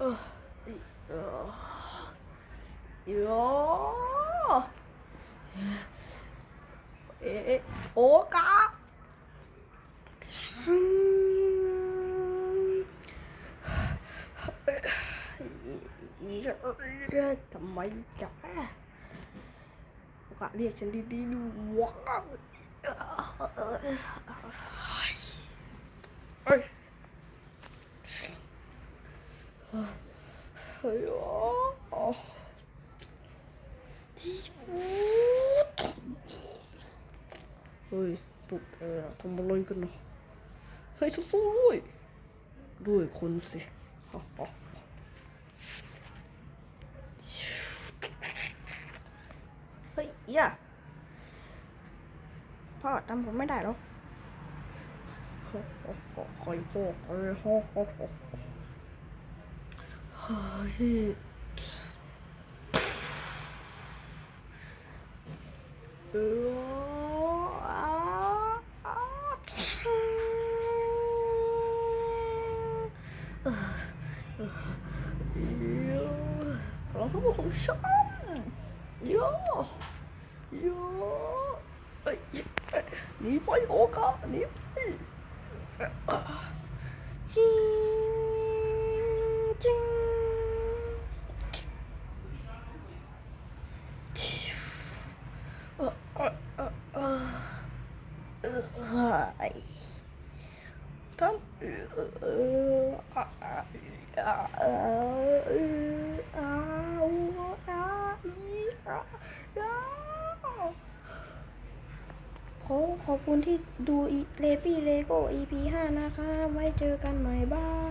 เออเออเยอะเอะโอกาทำไมจ๊ะโอกาเรียกฉันดีๆดูว้าวเอ้ย เฮ้ยอ๋อเฮ้ยพวกเธอทำอะไรกันนะเฮ้ยสู้ๆด้วย ด้วยคนสิฮ่าฮ่าเฮ้ยอย่าพ่อจำผมไม่ได้หรอฮ่าฮ่าฮ่าใครพ่อเอ้ยฮ่าฮ่าฮ่าเฮ้ยเอออ่าอ่าเออเออเยอะเราต้อ งเป็นของฉันเยอะเยอะเอ้ย ขอขอบคุณที่ดูเลปี้เลโก้ EP 5 นะคะ ไว้เจอกันใหม่บาย